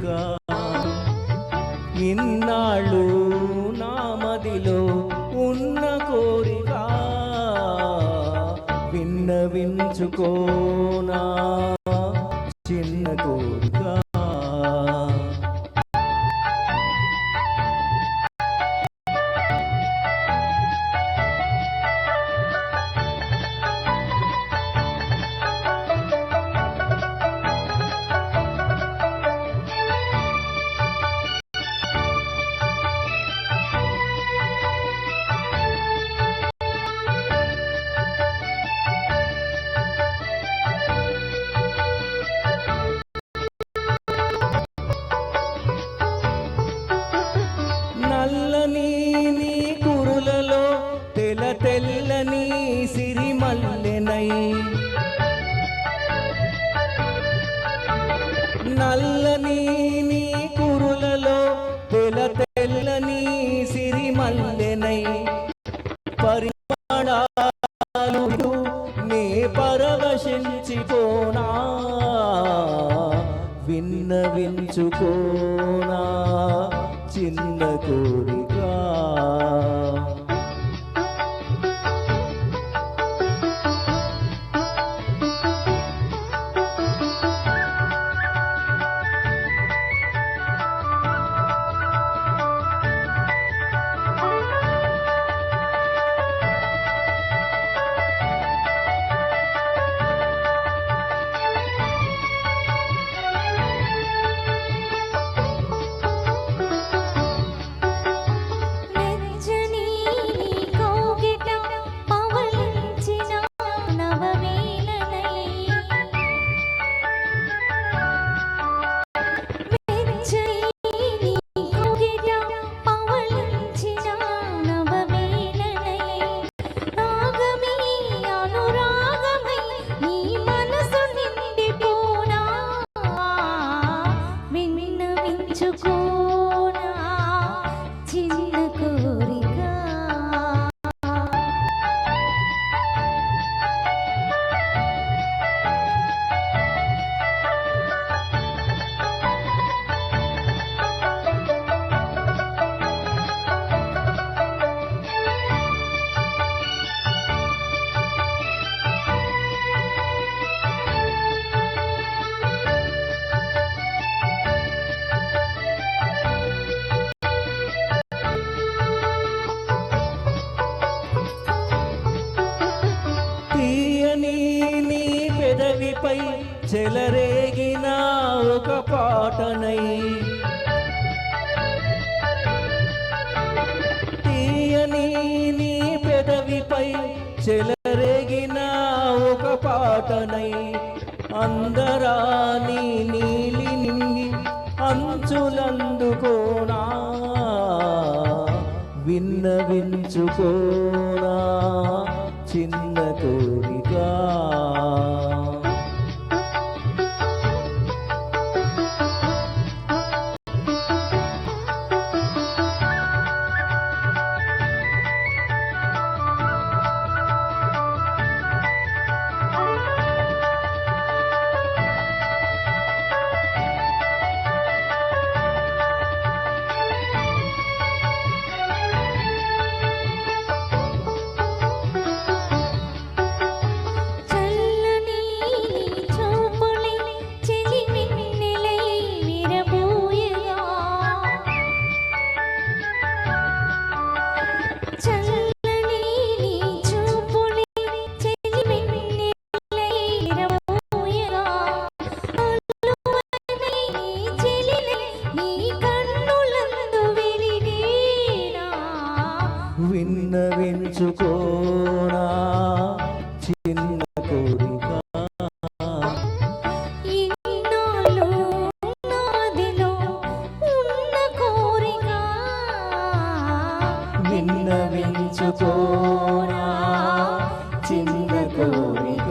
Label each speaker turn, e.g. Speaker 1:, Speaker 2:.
Speaker 1: కోరిక ఇన్నాళ్ళు నా మదిలో ఉన్న కోరిక విన్నవించుకోనా. చిన్న కోరిక సిరిమల్లెనై నల్లని నీ కురులలో తెల తెల్లని సిరిమల్లెనై పరిమాణాలు నే పరవశించిపోనా విన్నవించుకోనా చిన్న కోరి చెలరేగిన ఒక పాటనై. తీయని నీ పెదవిపై చెలరేగిన ఒక పాటనై. అందరాని నీలి నింగి అంచులందుకోనా? విన్నవించుకోనా? చిన్న కోరిక విన్నవించుకోరా చిన్న కోరిక